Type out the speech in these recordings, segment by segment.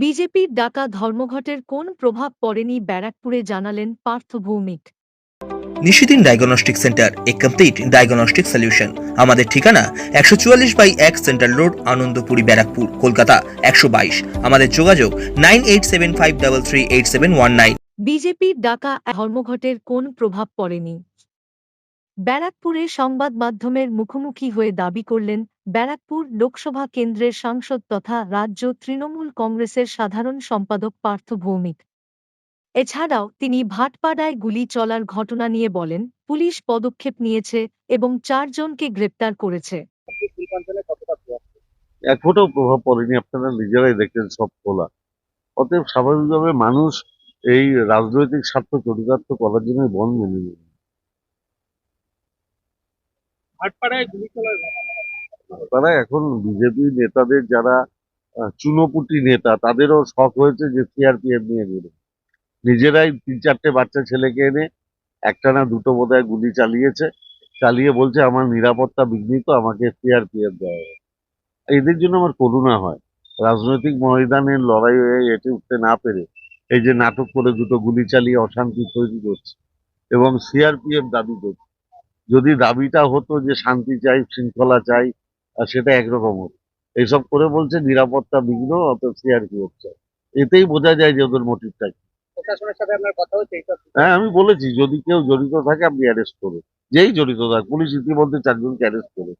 বিজেপির ডাকা ধর্মঘটের কোন প্রভাব পড়েনি ব্যারাকপুরে জানালেন পার্থ ভৌমিক। নিশিদিন ডায়াগনস্টিক সেন্টার এ কমপ্লিট ডায়াগনস্টিক সলিউশন আমাদের ঠিকানা একশো চুয়াল্লিশ বাই এক সেন্ট্রাল রোড আনন্দপুরি ব্যারাকপুর কলকাতা একশো বাইশ। আমাদের যোগাযোগ nine eight seven five double three eight seven one nine. বিজেপির ডাকা ধর্মঘটের কোন প্রভাব পড়েনি? ব্যারাকপুরে সংবাদ মাধ্যমের মুখোমুখি হয়ে দাবি করলেন ব্যারাকপুর লোকসভা কেন্দ্রের সাংসদ তথা রাজ্য তৃণমূল কংগ্রেসের সাধারণ সম্পাদক পার্থ ভৌমিক। এছাড়াও তিনি ভাটপাড়ায় গুলি চলার ঘটনা নিয়ে বলেন পুলিশ পদক্ষেপ নিয়েছে এবং চারজনকে গ্রেপ্তার করেছে। এক ফোঁটাও প্রভাব পড়েনি আপনারা নিজেরাই দেখেন সব খোলা। অতএব স্বাভাবিকভাবে মানুষ এই রাজনৈতিক স্বার্থ চরিতার্থ করার জন্য বন্ধ মেনে নেবে। ভাটপাড়ায় গুলি চলার তারা এখন বিজেপি নেতাদের যারা চুনোপুটি নেতা, তাদেরও শখ হয়েছে যে সিআরপিএফ নিয়ে নেবে। নিজেরাই তিন চারটে বাচ্চা ছেলেকে এনে একটা না দুটো বোধহয় গুলি চালিয়েছে, চালিয়ে বলছে, আমার নিরাপত্তা বিঘ্নিত, আমাকে সিআরপিএফ দেওয়া হবে। এদের জন্য আমার করুণা হয়। রাজনৈতিক ময়দানের লড়াই এটে উঠতে না পেরে এই যে নাটক করে দুটো গুলি চালিয়ে অশান্তি তৈরি করছে এবং সিআরপিএফ দাবি করছে। যদি দাবিটা হতো যে শান্তি চাই, শৃঙ্খলা চাই আর সেটা একরকম হতো এইসব করে বলছে নিরাপত্তা বিঘ্ন অত সিআরপিএফ হচ্ছে? এতেই বোঝা যায় যে ওদের মোটিভটা কি। প্রশাসনের সাথে আপনার কথা হ্যাঁ আমি বলেছি যদি কেউ জড়িত থাকে আপনি অ্যারেস্ট করুন। যেই জড়িত থাকে পুলিশ ইতিমধ্যে চারজনকে অ্যারেস্ট করে।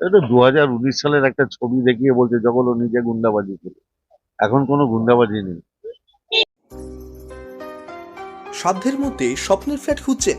এটা দু হাজার উনিশ সালের একটা ছবি দেখিয়ে বলছে যখন ও নিজে গুন্ডাবাজি ছিল এখন কোনো গুন্ডাবাজি নেই। সাধ্যের মধ্যে স্বপ্নের ফ্ল্যাট খুঁজছেন।